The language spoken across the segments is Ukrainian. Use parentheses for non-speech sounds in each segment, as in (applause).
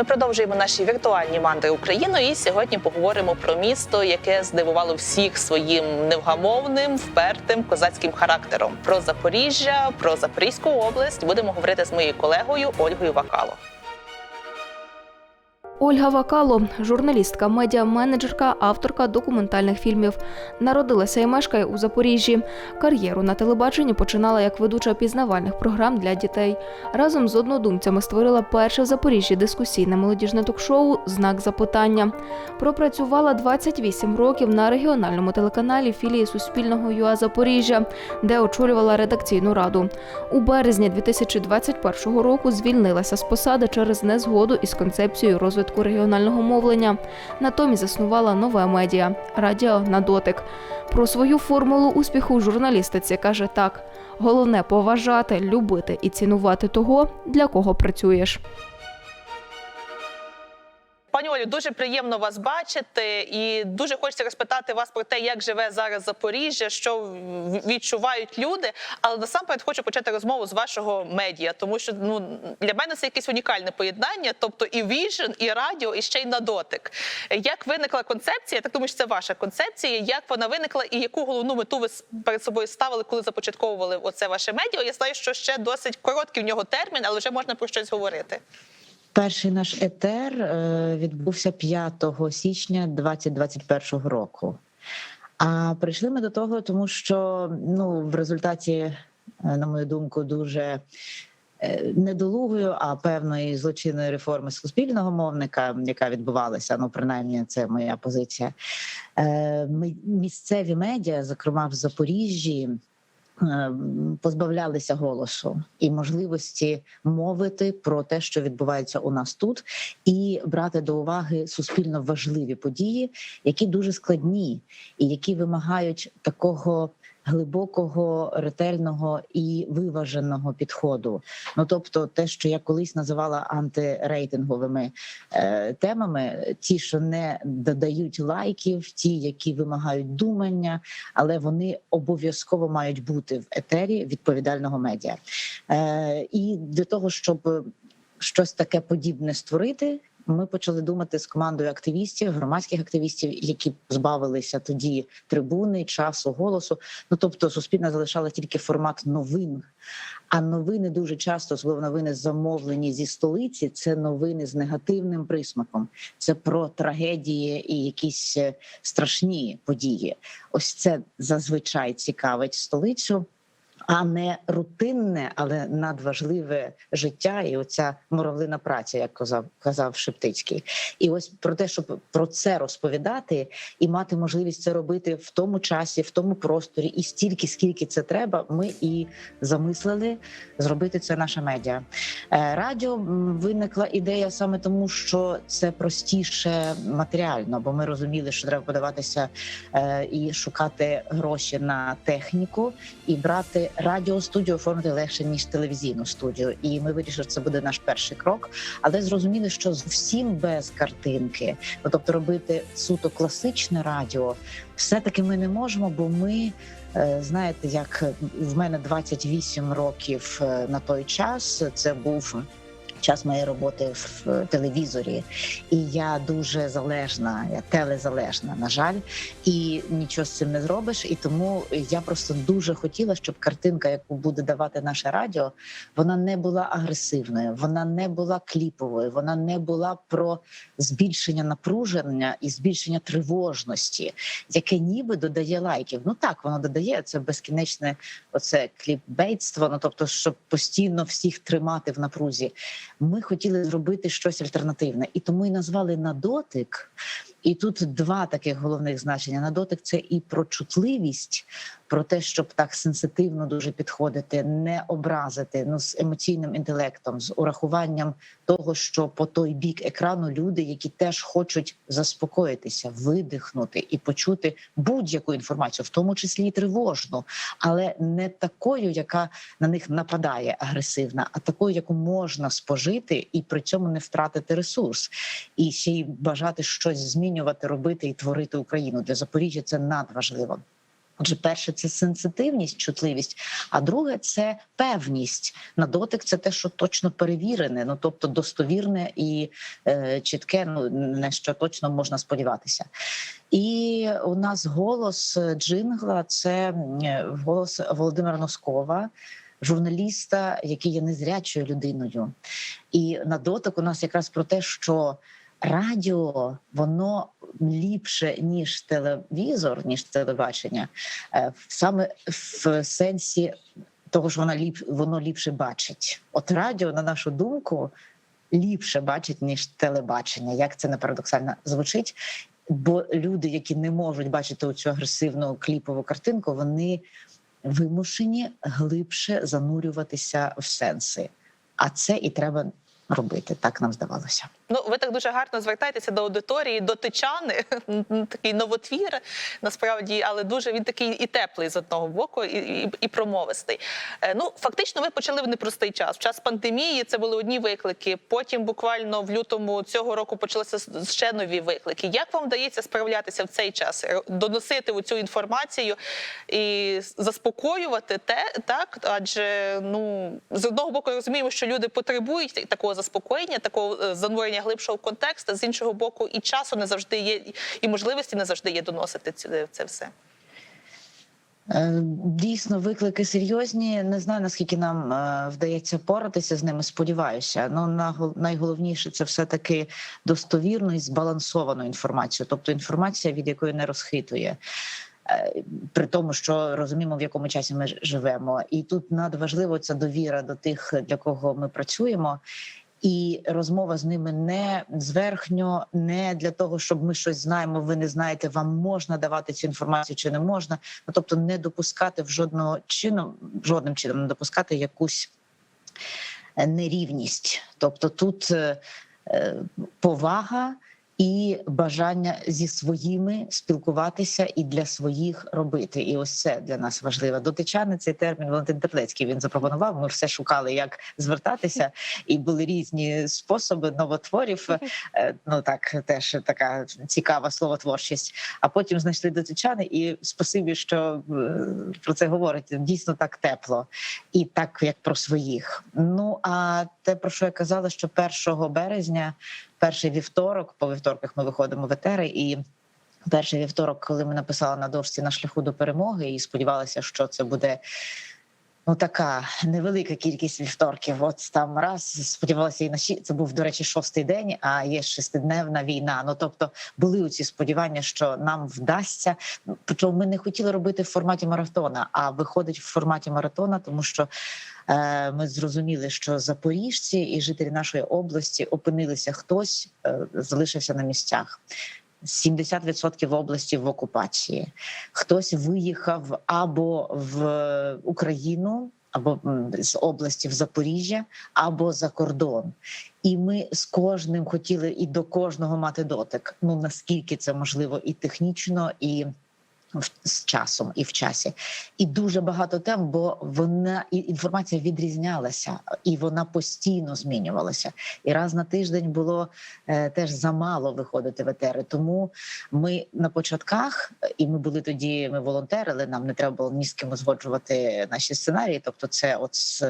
Ми продовжуємо наші віртуальні мандри Україною. І сьогодні поговоримо про місто, яке здивувало всіх своїм невгамовним, впертим козацьким характером. Про Запоріжжя, про Запорізьку область будемо говорити з моєю колегою Ольгою Вакало. Ольга Вакало, журналістка, медіа-менеджерка, авторка документальних фільмів. Народилася і мешкає у Запоріжжі. Кар'єру на телебаченні починала як ведуча пізнавальних програм для дітей. Разом з однодумцями створила перше в Запоріжжі дискусійне молодіжне ток-шоу Знак запитання. Пропрацювала 28 років на регіональному телеканалі філії Суспільного ЮА Запоріжжя, де очолювала редакційну раду. У березні 2021 року звільнилася з посади через незгоду із концепцією розвитку регіонального мовлення. Натомість заснувала нове медіа Радіо на дотик. Про свою формулу успіху в журналістиці каже так: головне поважати, любити і цінувати того, для кого працюєш. Пані Олю, дуже приємно вас бачити, і дуже хочеться розпитати вас про те, як живе зараз Запоріжжя, що відчувають люди. Але насамперед хочу почати розмову з вашого медіа, тому що ну для мене це якесь унікальне поєднання, тобто і віжен, і радіо, і ще й на дотик. Як виникла концепція? Так думаю, що це ваша концепція. Як вона виникла, і яку головну мету ви перед собою ставили, коли започатковували оце ваше медіа? Я знаю, що ще досить короткий в нього термін, але вже можна про щось говорити. Перший наш етер е, відбувся 5 січня 2021 року. А прийшли ми до того, тому що ну, в результаті, е, на мою думку, дуже е, недолугою, а певної злочинної реформи суспільного мовника, яка відбувалася, ну принаймні це моя позиція. Ми місцеві медіа, зокрема в Запоріжжі. Е, Позбавлялися голосу і можливості мовити про те, що відбувається у нас тут, і брати до уваги суспільно важливі події, які дуже складні, і які вимагають такого глибокого, ретельного і виваженого підходу. Ну тобто, те, що я колись називала антирейтинговими е, темами, ті, що не додають лайків, ті, які вимагають думання, але вони обов'язково мають бути в етері відповідального медіа. Е, і для того, щоб щось таке подібне створити. Ми почали думати з командою активістів, громадських активістів, які позбавилися тоді трибуни, часу, голосу. Ну тобто, суспільно залишала тільки формат новин. А новини дуже часто, особливо новини замовлені зі столиці, це новини з негативним присмаком. Це про трагедії і якісь е, страшні події. Ось це зазвичай цікавить столицю а не рутинне, але надважливе життя, і оця моровлина праця, як казав казав Шептицький. І ось про те, щоб про це розповідати і мати можливість це робити в тому часі, в тому просторі, і стільки, скільки це треба, ми і замислили зробити це наше медіа. Е, Радіо виникла ідея саме тому, що це простіше матеріально, бо ми розуміли, що треба подаватися е, і шукати гроші на техніку, і брати радіостудію оформити легше ніж телевізійну студію. І ми вирішили, що це буде наш перший крок. Але зрозуміли, що зовсім без картинки, ну, тобто робити суто класичне радіо, все таки ми не можемо, бо ми. е, Знаєте, як в мене 28 років е, на той час. Це був час моєї роботи в телевізорі, і я дуже залежна, я телезалежна, на жаль, і нічого з цим не зробиш. І тому я просто дуже хотіла, щоб картинка, яку буде давати наше радіо, вона не була агресивною, вона не була кліповою, вона не була про збільшення напруження і збільшення тривожності, яке ніби додає лайків. Ну так воно додає це безкінечне, оце кліпбейтство. Ну тобто, щоб постійно всіх тримати в напрузі. Ми хотіли зробити щось альтернативне, і тому і назвали на дотик. І тут два таких головних значення: на дотик це і про чутливість, про те, щоб так сенситивно дуже підходити, не образити ну з емоційним інтелектом, з урахуванням того, що по той бік екрану люди, які теж хочуть заспокоїтися, видихнути і почути будь-яку інформацію, в тому числі тривожну, але не такою, яка на них нападає агресивна, а такою, яку можна спожити і при цьому не втратити ресурс, і ще й бажати щось змінювати, робити і творити Україну для Запоріжжя. Це надважливо. Отже, перше це сенситивність, чутливість, а друге це певність. На дотик це те, що точно перевірене, ну тобто достовірне і е, чітке, ну на що точно можна сподіватися. І у нас голос джингла це голос Володимира Носкова. Журналіста, який є незрячою людиною, і на дотик у нас якраз про те, що радіо воно ліпше ніж телевізор, ніж телебачення, е, саме в сенсі того, що вона ліп воно ліпше бачить. От радіо, на нашу думку, ліпше бачить ніж телебачення. Як це не парадоксально звучить? Бо люди, які не можуть бачити цю агресивну кліпову картинку, вони вимушені глибше занурюватися в сенси. А це і треба робити, так нам здавалося. Ну, ви так дуже гарно звертаєтеся до аудиторії, до тичани. (laughs) такий новотвір, насправді, але дуже він такий і теплий з одного боку, і, і, і промовистий. Е, Ну, фактично, ви почали в непростий час. В час пандемії це були одні виклики. Потім, буквально в лютому цього року, почалися ще нові виклики. Як вам вдається справлятися в цей час, доносити цю інформацію і заспокоювати те, так? Адже ну з одного боку розуміємо, що люди потребують такого заспокоєння, такого е, занурення глибшого в контекст, а з іншого боку, і часу не завжди є, і можливості не завжди є доносити це все. Е, Дійсно, виклики серйозні. Не знаю наскільки нам е, вдається поратися з ними. Сподіваюся. Ну найголовніше це все таки достовірну і збалансовану інформацію, тобто інформація, від якої не розхитує. Е, При тому, що розуміємо, в якому часі ми живемо, і тут надважливо ця довіра до тих, для кого ми працюємо, і розмова з ними не зверхньо, не для того, щоб ми щось знаємо. Ви не знаєте, вам можна давати цю інформацію чи не можна. Ну тобто, не допускати в жодного чином, жодним чином не допускати якусь е, нерівність. Тобто тут е, е, повага і бажання зі своїми спілкуватися і для своїх робити. І ось це для нас важливо. Дотичани цей термін Валентин Теплецький він запропонував. Ми все шукали, як звертатися, і були різні способи новотворів. Е, Ну так теж така цікава словотворчість. А потім знайшли дотичани, і спасибі, що е, про це говорить. Дійсно так тепло і так як про своїх. Ну а те, про що я казала, що 1 березня, перший вівторок, по вівторках ми виходимо в етери і. Перший вівторок, коли ми написали на дошці на шляху до перемоги, і сподівалися, що це буде ну така невелика кількість вівторків. От там раз сподівалися, і на ші... це був до речі шостий день. А є шестидневна війна. Ну тобто були у ці сподівання, що нам вдасться. Причому ми не хотіли робити в форматі марафона, а виходить в форматі маратона, тому що е, ми зрозуміли, що запоріжці і жителі нашої області опинилися хтось, е, залишився на місцях. 70% області в окупації. Хтось виїхав або в Україну, або з області в Запоріжжя, або за кордон. І ми з кожним хотіли і до кожного мати дотик. Ну наскільки це можливо, і технічно, і з часом, і в часі. І дуже багато тем, бо вона і інформація відрізнялася, і вона постійно змінювалася. І раз на тиждень було е, теж замало виходити в етери. Тому ми на початках, і ми були тоді, ми волонтерили. Нам не треба було ні з ким узгоджувати наші сценарії. Тобто, це от з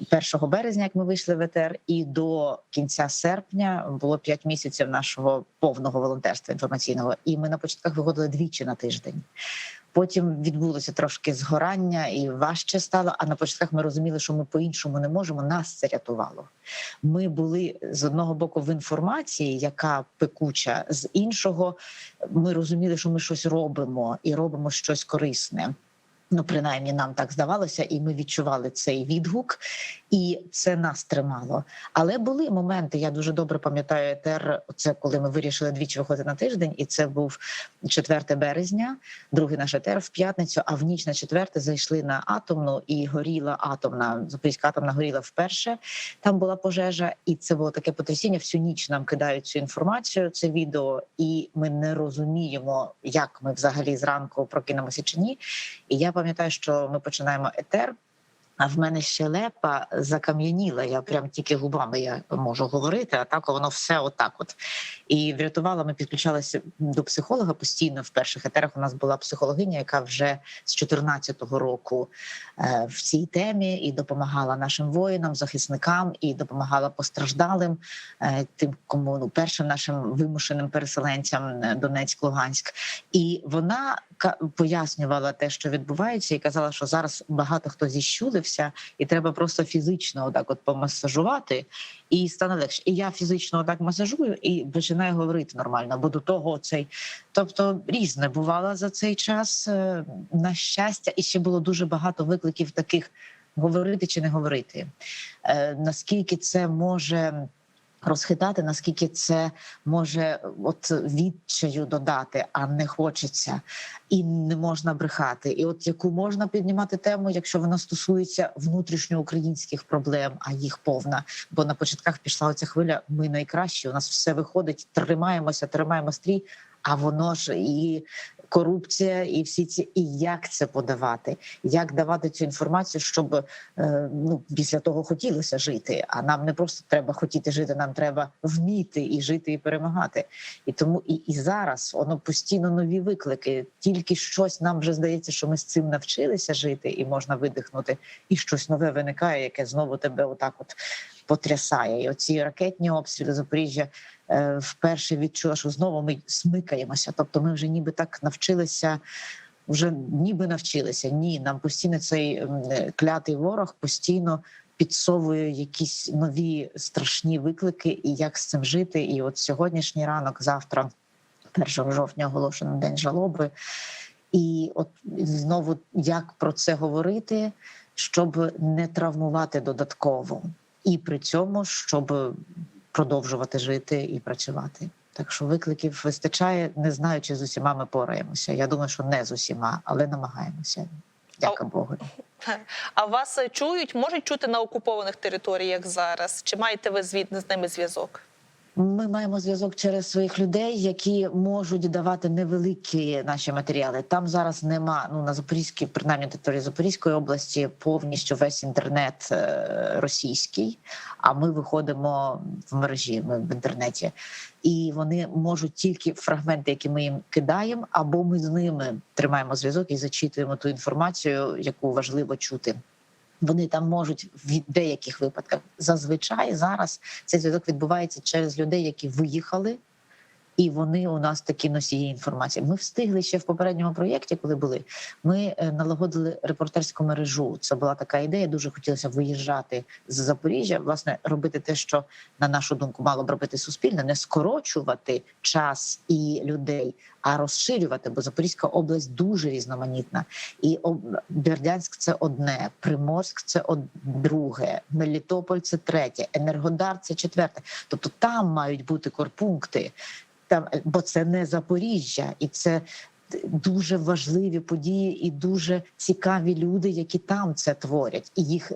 1 березня, як ми вийшли в етер, і до кінця серпня було 5 місяців нашого повного волонтерства інформаційного. І ми на початках виходили двічі на тиждень. Потім відбулося трошки згорання і важче стало. А на початках ми розуміли, що ми по-іншому не можемо. Нас це рятувало. Ми були з одного боку в інформації, яка пекуча, з іншого ми розуміли, що ми щось робимо і робимо щось корисне. Ну, принаймні, нам так здавалося, і ми відчували цей відгук, і це нас тримало. Але були моменти. Я дуже добре пам'ятаю етер. Це коли ми вирішили двічі виходити на тиждень, і це був 4 березня, другий наш етер в п'ятницю. А в ніч на четверте зайшли на атомну і горіла атомна. Запорізька атомна горіла вперше. Там була пожежа, і це було таке потрясіння. Всю ніч нам кидають цю інформацію, це відео, і ми не розуміємо, як ми взагалі зранку прокинемося чи ні. І я пам'ятаю, що ми починаємо етер. А в мене щелепа закам'яніла. Я прям тільки губами я можу говорити, а так воно все отак. От і врятувала. Ми підключалися до психолога постійно. В перших етерах у нас була психологиня, яка вже з 14-го року е, в цій темі і допомагала нашим воїнам, захисникам, і допомагала постраждалим, е, тим, кому ну першим нашим вимушеним переселенцям е, Донецьк, Луганськ. І вона пояснювала те, що відбувається, і казала, що зараз багато хто зіщулився, і треба просто фізично отак от помасажувати, і стане легше. І я фізично отак масажую і починаю говорити нормально, бо до того цей. Тобто різне бувало за цей час. е, На щастя, і ще було дуже багато викликів таких говорити чи не говорити. Е, Наскільки це може розхитати, наскільки це може от відчаю додати, а не хочеться, і не можна брехати. І от яку можна піднімати тему, якщо вона стосується внутрішньоукраїнських проблем, а їх повна. Бо на початках пішла оця хвиля. Ми найкращі. У нас все виходить, тримаємося, тримаємо стрій. А воно ж і корупція, і всі ці, і як це подавати, як давати цю інформацію, щоб е, ну після того хотілося жити. А нам не просто треба хотіти жити, нам треба вміти і жити, і перемагати. І тому і, і зараз воно постійно нові виклики. Тільки щось нам вже здається, що ми з цим навчилися жити, і можна видихнути, і щось нове виникає, яке знову тебе отак от потрясає. І оці ракетні обстріли Запоріжжя е, вперше відчула, що знову ми смикаємося. Тобто, ми вже ніби так навчилися. Вже ніби навчилися. Ні, нам постійно цей е, клятий ворог постійно підсовує якісь нові страшні виклики, і як з цим жити. І от сьогоднішній ранок, завтра, 1 жовтня, оголошено день жалоби. І от знову як про це говорити, щоб не травмувати додатково, і при цьому щоб продовжувати жити і працювати. Так що викликів вистачає. Не знаю, чи з усіма ми пораємося. Я думаю, що не з усіма, але намагаємося. Дяка Богу. (laughs) А вас е, чують, можуть чути на окупованих територіях зараз? Чи маєте ви з ними зв'язок? Ми маємо зв'язок через своїх людей, які можуть давати невеликі наші матеріали. Там зараз нема ну на Запорізькій, принаймні території Запорізької області, повністю весь інтернет е, російський. А ми виходимо в мережі. Ми в інтернеті, і вони можуть тільки фрагменти, які ми їм кидаємо, або ми з ними тримаємо зв'язок і зачитуємо ту інформацію, яку важливо чути. Вони там можуть в деяких випадках зазвичай зараз цей зв'язок відбувається через людей, які виїхали, і вони у нас такі носії інформації. Ми встигли ще в попередньому проєкті, коли були. Ми е, налагодили репортерську мережу. Це була така ідея. Дуже хотілося виїжджати з Запоріжжя, власне, робити те, що на нашу думку мало б робити суспільне, не скорочувати час і людей, а розширювати. Бо Запорізька область дуже різноманітна, і Бердянськ це одне, Приморськ це друге, Мелітополь це третє, Енергодар це четверте. Тобто там мають бути корпункти, там, е, бо це не Запоріжжя, і це дуже важливі події і дуже цікаві люди, які там це творять, і їх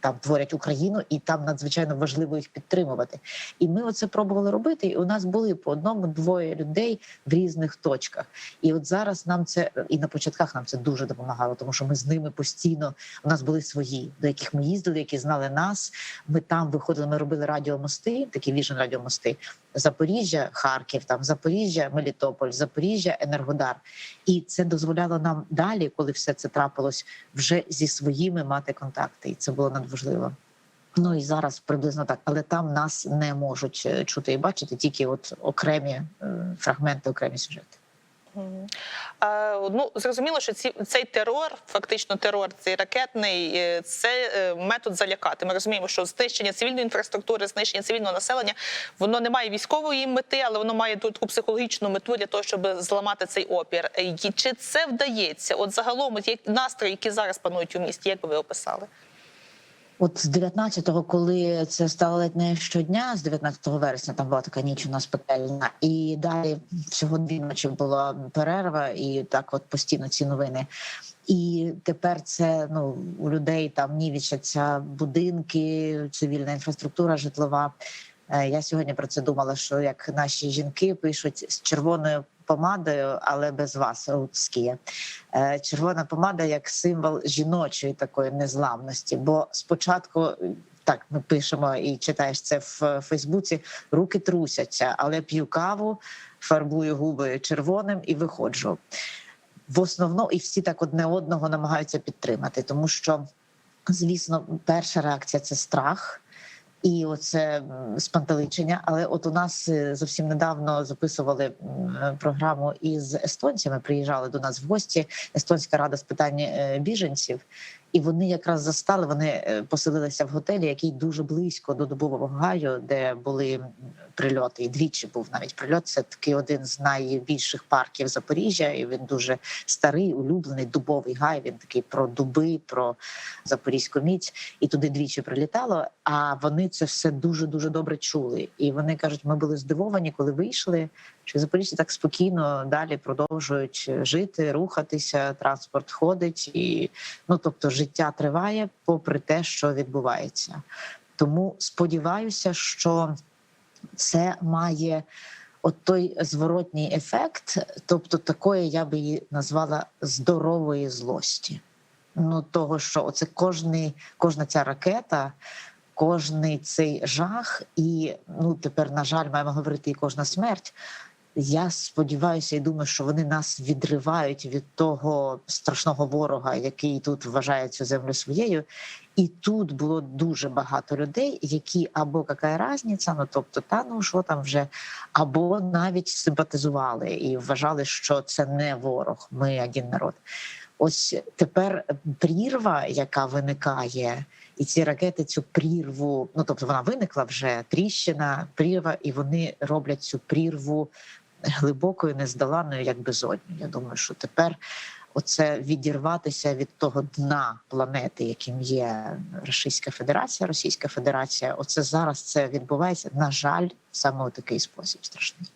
там творять Україну, і там надзвичайно важливо їх підтримувати. І ми оце пробували робити. І у нас були по одному двоє людей в різних точках. І от зараз нам це і на початках нам це дуже допомагало, тому що ми з ними постійно у нас були свої, до яких ми їздили, які знали нас. Ми там виходили. Ми робили радіомости, такі віжен радіомости. Запоріжжя, Харків, там Запоріжжя, Мелітополь, Запоріжжя, Енергодар. І це дозволяло нам далі, коли все це трапилось, вже зі своїми мати контакти, і це було надважливо. Ну і зараз приблизно так, але там нас не можуть е, чути і бачити тільки от окремі е, фрагменти, окремі сюжети. А, ну зрозуміло, що ці цей терор, фактично терор, цей ракетний, е, це е, метод залякати. Ми розуміємо, що знищення цивільної інфраструктури, знищення цивільного населення, воно не має військової мети, але воно має таку психологічну мету для того, щоб зламати цей опір. Е, Чи це вдається? От загалом, як настрої, які зараз панують у місті, як би ви описали? От з 19-го, коли це стало ледь не щодня, з 19 вересня там була така ніч у нас пекельна, і далі всього дві ночі була перерва, і так от постійно ці новини. І тепер це ну у людей там нівічаться будинки, цивільна інфраструктура житлова. Е, Я сьогодні про це думала, що як наші жінки пишуть з червоною помадою, але без вас рудські. Е, Червона помада як символ жіночої такої незламності. Бо спочатку. Так, ми пишемо і читаєш це в Фейсбуці. Руки трусяться, але п'ю каву, фарбую губи червоним і виходжу. В основному і всі так одне одного намагаються підтримати, тому що, звісно, перша реакція це страх. І оце спантеличення. Але от у нас е, зовсім недавно записували програму із естонцями. Приїжджали до нас в гості. Естонська рада з питань е, біженців, і вони якраз застали. Вони е, поселилися в готелі, який дуже близько до дубового гаю, де були прильоти. І двічі був навіть прильот. Це такий один з найбільших парків Запоріжжя. І він дуже старий, улюблений дубовий гай. Він такий про дуби, про запорізьку міць, і туди двічі прилітало. А вони це все дуже дуже добре чули. І вони кажуть, ми були здивовані, коли вийшли. Що запоріжці так спокійно далі продовжують жити, рухатися, транспорт ходить, і ну тобто життя триває, попри те, що відбувається. Тому сподіваюся, що це має от той зворотній ефект, тобто такої я би її назвала здорової злості. Ну того, що оце кожний, кожна ця ракета, кожний цей жах, і ну тепер, на жаль, маємо говорити і кожна смерть. Я сподіваюся і думаю, що вони нас відривають від того страшного ворога, який тут вважає цю землю своєю. І тут було дуже багато людей, які або яка різниця, ну тобто, та ну що там вже, або навіть симпатизували і вважали, що це не ворог, ми один народ. Ось тепер прірва, яка виникає, і ці ракети цю прірву, ну тобто вона виникла вже тріщина, прірва, і вони роблять цю прірву глибокою, нездоланою, як безодню. Я думаю, що тепер оце відірватися від того дна планети, яким є Російська Федерація, Російська Федерація. Оце зараз це відбувається. На жаль, саме у такий спосіб страшний.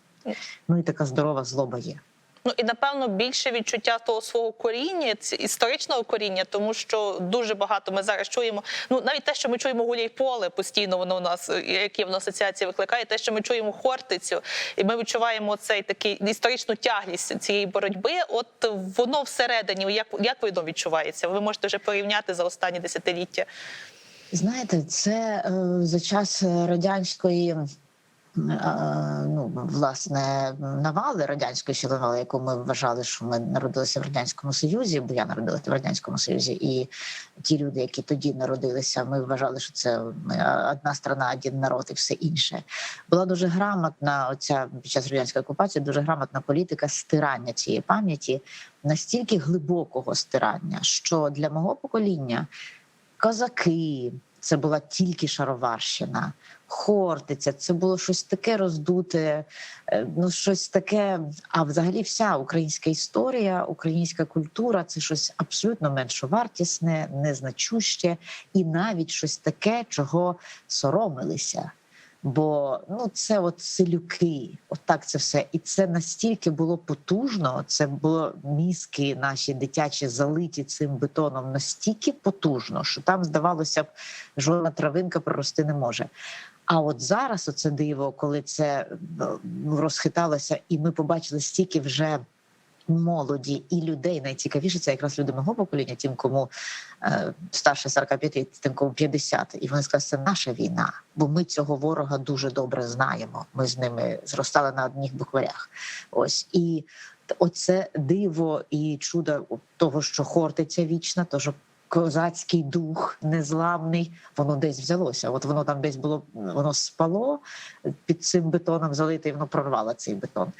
Ну і така здорова злоба є. Ну і напевно більше відчуття того свого коріння, історичного коріння, тому що дуже багато ми зараз чуємо. Ну навіть те, що ми чуємо гуляй поле постійно, воно у нас е, які воно асоціації викликає, те, що ми чуємо хортицю, і ми відчуваємо цей такий історичну тяглість цієї боротьби. От воно всередині, як як воно відчувається? Ви можете вже порівняти за останні десятиліття. Знаєте, це е, за час радянської. Е, Ну, власне, навали радянської ще навали, яку ми вважали, що ми народилися в радянському союзі, бо я народилася в радянському союзі, і ті люди, які тоді народилися, ми вважали, що це одна страна, один народ і все інше. Була дуже грамотна оця під час радянської окупації, дуже грамотна політика стирання цієї пам'яті, настільки глибокого стирання, що для мого покоління козаки. Це була тільки шароварщина, Хортиця, це було щось таке роздуте, е, ну щось таке. А взагалі, вся українська історія, українська культура це щось абсолютно меншовартісне, незначуще, і навіть щось таке, чого соромилися. Бо ну це от селюки, отак це все. І це настільки було потужно. Це було мізки наші дитячі залиті цим бетоном настільки потужно, що там здавалося б, жодна травинка прорости не може. А от зараз оце диво, коли це ну, розхиталося, і ми побачили стільки вже молоді і людей. Найцікавіше це якраз люди мого покоління, тим, кому е, старше 45, тим, кому 50. І вони сказали, це наша війна, бо ми цього ворога дуже добре знаємо. Ми з ними зростали на одних букварях. Ось і оце диво і чудо того, що хортиця вічна, то що козацький дух незламний, воно десь взялося. От воно там десь було, воно спало під цим бетоном залите, і воно прорвало цей бетон.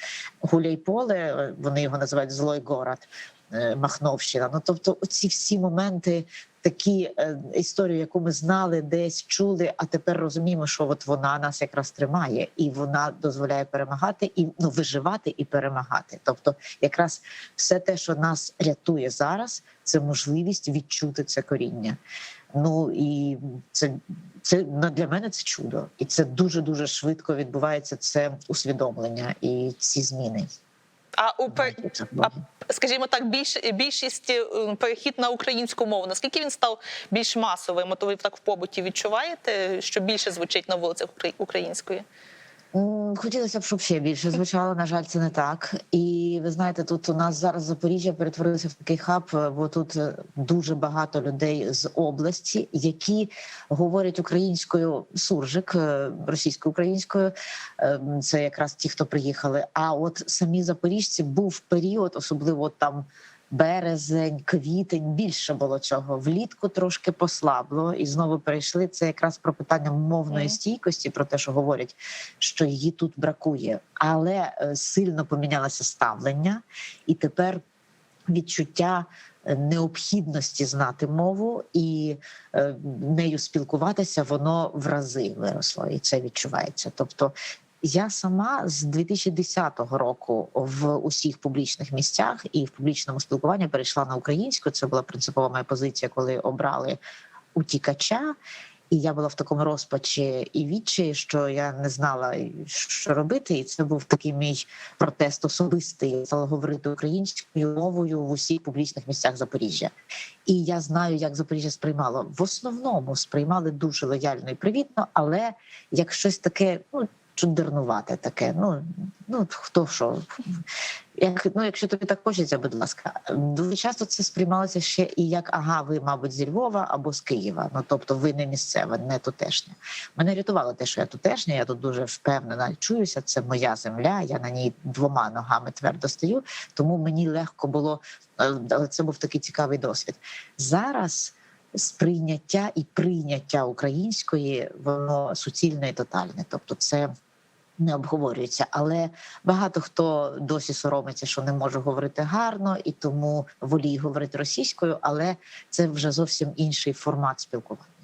Гуляйполе, вони його називають злой город, е, Махновщина. Ну тобто, оці всі моменти, такі е, історію, яку ми знали, десь чули, а тепер розуміємо, що от вона нас якраз тримає, і вона дозволяє перемагати і ну виживати і перемагати. Тобто, якраз все те, що нас рятує зараз, це можливість відчути це коріння. Ну і це, це ну, для мене це чудо, і це дуже дуже швидко відбувається. Це усвідомлення і ці зміни. А у пер... а, скажімо так, більш більшість е, перехід на українську мову. Наскільки він став більш масовим? От ви так в побуті відчуваєте, що більше звучить на вулицях укра- української? Хотілося б, щоб ще більше звучало. На жаль, це не так. І ви знаєте, тут у нас зараз Запоріжжя перетворилося в такий хаб, е, бо тут е, дуже багато людей з області, які говорять українською суржик, е, російсько-українською. Е, Це якраз ті, хто приїхали. А от самі запоріжці був період, особливо там. Березень, квітень більше було цього. Влітку трошки послабло, і знову перейшли. Це якраз про питання мовної стійкості, про те, що говорять, що її тут бракує, але е, сильно помінялося ставлення, і тепер відчуття е, необхідності знати мову і е, нею спілкуватися, воно в рази виросло, і це відчувається. Тобто. Я сама з 2010 року в усіх публічних місцях і в публічному спілкуванні перейшла на українську. Це була принципова моя позиція, коли обрали утікача. І я була в такому розпачі і відчаї, що я не знала, що робити. І це був такий мій протест особистий. Я стала говорити українською мовою в усіх публічних місцях Запоріжжя. І я знаю, як Запоріжжя сприймало. В основному сприймали дуже лояльно і привітно, але як щось таке, ну чудернувате таке. Ну ну хто що. Як ну, якщо тобі так хочеться, будь ласка, дуже часто це сприймалося ще і як ага, ви, мабуть, зі Львова або з Києва. Ну тобто, ви не місцева, не тутешня. Мене рятувало те, що я тутешня. Я тут дуже впевнена чуюся. Це моя земля. Я на ній двома ногами твердо стою. Тому мені легко було, е, але це був такий цікавий досвід. Зараз сприйняття і прийняття української воно суцільне і тотальне. Тобто, це не обговорюється, але багато хто досі соромиться, що не може говорити гарно, і тому воліє говорити російською, але це вже зовсім інший формат спілкування.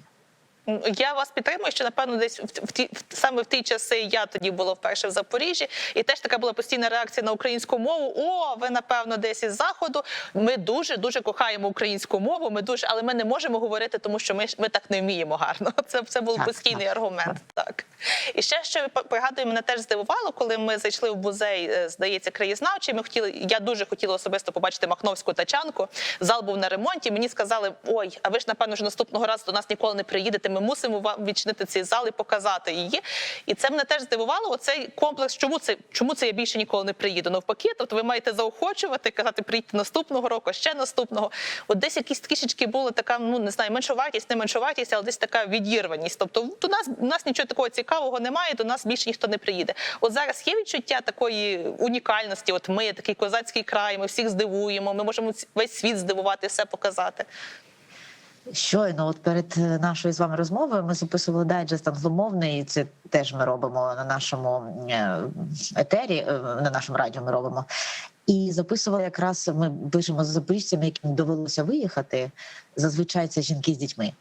Я вас підтримую, що напевно десь в, в ті в, саме в ті часи я тоді була вперше в Запоріжжі, і теж така була постійна реакція на українську мову. О, ви напевно десь із заходу. Ми дуже дуже кохаємо українську мову. Ми дуже, але ми не можемо говорити, тому що ми ж- ми так не вміємо гарно. (laughs) Це це був Так, постійний так, аргумент. Так і ще що пригадую, мене теж здивувало, коли ми зайшли в музей, е, здається, краєзнавчий. Ми хотіли. Я дуже хотіла особисто побачити Махновську тачанку. Зал був на ремонті. Мені сказали: ой, а ви ж напевно вже наступного разу до нас ніколи не приїдете. Ми мусимо вам відчинити цей зал і показати її. І це мене теж здивувало. Оцей комплекс. Чому це чому це я більше ніколи не приїду? Навпаки, тобто ви маєте заохочувати, казати, приїдьте наступного року, ще наступного. От десь якісь трішечки була така, ну не знаю, меншовартість, не меншовартість, але десь така відірваність. Тобто до нас у нас нічого такого цікавого немає, до нас більше ніхто не приїде. От зараз є відчуття такої унікальності. От ми такий козацький край, ми всіх здивуємо. Ми можемо весь світ здивувати, все показати. Щойно, от перед е, нашою з вами розмовою, ми записували дайджест англомовний. і Це теж ми робимо на нашому е, етері, е, на нашому радіо. Ми робимо. І записували якраз ми пишемо з запоріжцями, яким довелося виїхати. Зазвичай це жінки з дітьми,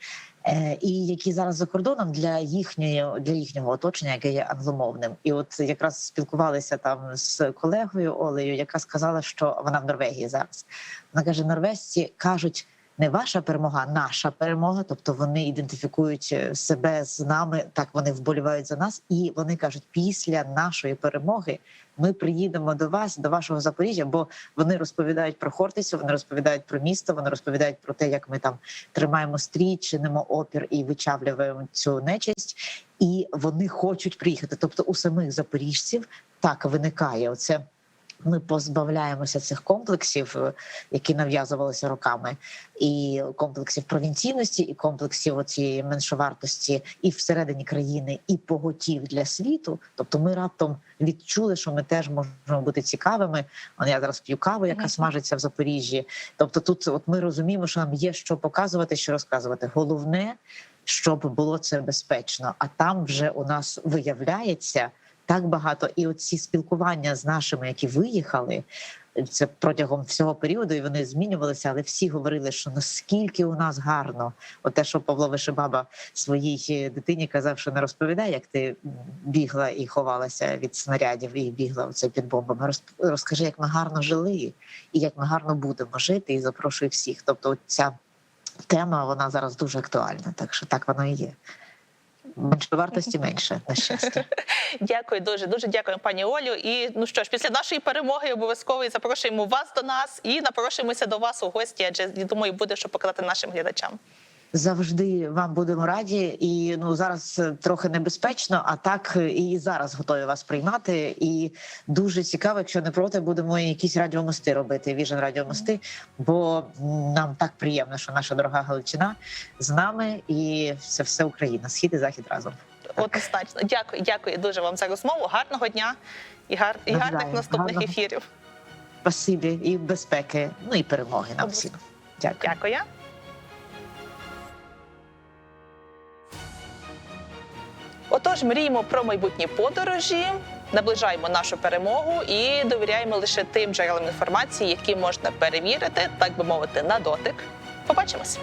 і які зараз за кордоном для їхньої для їхнього оточення, яке є англомовним. І от якраз спілкувалися там з колегою Олею, яка сказала, що вона в Норвегії зараз. Вона каже: норвежці кажуть. Не ваша перемога, наша перемога. Тобто вони ідентифікують е, себе з нами, так вони вболівають за нас, і вони кажуть, після нашої перемоги ми приїдемо до вас, до вашого Запоріжжя, бо вони розповідають про Хортицю, вони розповідають про місто, вони розповідають про те, як ми там тримаємо стрій, чинимо опір і вичавлюємо цю нечисть. І вони хочуть приїхати. Тобто, у самих запоріжців так виникає оце. Ми позбавляємося цих комплексів, е, які нав'язувалися роками, і комплексів провінційності, і комплексів цієї меншовартості і всередині країни, і поготів для світу. Тобто, ми раптом відчули, що ми теж можемо бути цікавими. Я зараз п'ю каву, яка смажиться в Запоріжжі. Тобто, тут от ми розуміємо, що нам є що показувати, що розказувати. Головне, щоб було це безпечно. А там вже у нас виявляється так багато, і оці спілкування з нашими, які виїхали. Це протягом всього періоду, і вони змінювалися, але всі говорили, що наскільки у нас гарно, от те, що Павло Вишибаба своїй дитині казав, що не розповідай, як ти бігла і ховалася від снарядів і бігла оце під бомбами. Роз- Розкажи, як ми гарно жили, і як ми гарно будемо жити, і запрошую всіх. Тобто, ця тема вона зараз дуже актуальна, так що так воно і є. Менше вартості менше, на щастя. (laughs) Дякую дуже, дуже дякую, пані Олю. І ну що ж, після нашої перемоги обов'язково запрошуємо вас до нас і напрошуємося до вас у гості. Адже я думаю, буде що показати нашим глядачам. Завжди вам будемо раді, і ну зараз е, трохи небезпечно, а так е, і зараз готові вас приймати. І дуже цікаво, якщо не проти, будемо якісь радіомости робити. Віжен радіомости, бо нам так приємно, що наша дорога Галичина з нами, і це все Україна, схід і захід разом. Однозначно. Дякую, дякую дуже вам за розмову. Гарного дня і, гар... і гарних Навзаєм. наступних Гарного. ефірів. Спасибі і безпеки, ну і перемоги нам всім. Дякую. Дякую. Отож, мріємо про майбутні подорожі, наближаємо нашу перемогу і довіряємо лише тим джерелам інформації, які можна перевірити, так би мовити, на дотик. Побачимось!